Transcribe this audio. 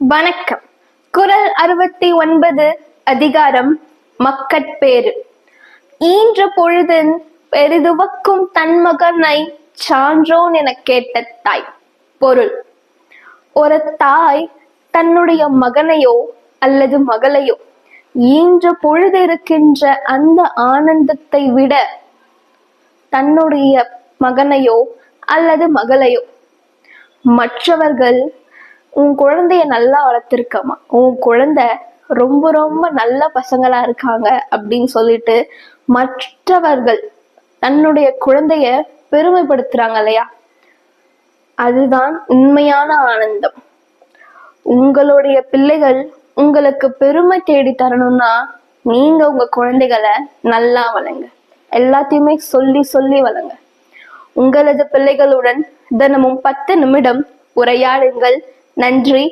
வணக்கம். குரல் அறுபத்தி ஒன்பது அதிகாரம் மக்கட்பேறு. ஈன்ற பொழுதின் பெரிதுவக்கும் தன் மகனை சான்றோன் என கேட்ட தாய். பொருள். ஒரு தாய் தன்னுடைய மகனையோ அல்லது மகளையோ ஈன்ற பொழுது இருக்கின்ற அந்த ஆனந்தத்தை விட தன்னுடைய மகனையோ அல்லது மகளையோ மற்றவர்கள் உன் குழந்தைய நல்லா வளர்த்துருக்கம்மா. உன் குழந்தை ரொம்ப ரொம்ப நல்ல பசங்களா இருக்காங்க அப்படின்னு சொல்லிட்டு மற்றவர்கள் தன்னுடைய குழந்தைய பெருமைப்படுத்துறாங்க இல்லையா? அதுதான் உண்மையான ஆனந்தம். உங்களுடைய பிள்ளைகள் உங்களுக்கு பெருமை தேடி தரணும்னா நீங்க உங்க குழந்தைகளை நல்லா வளங்க எல்லாத்தையுமே சொல்லி சொல்லி வளங்க உங்களது பிள்ளைகளுடன் தினமும் பத்து நிமிடம் உரையாடுங்கள். நன்றி.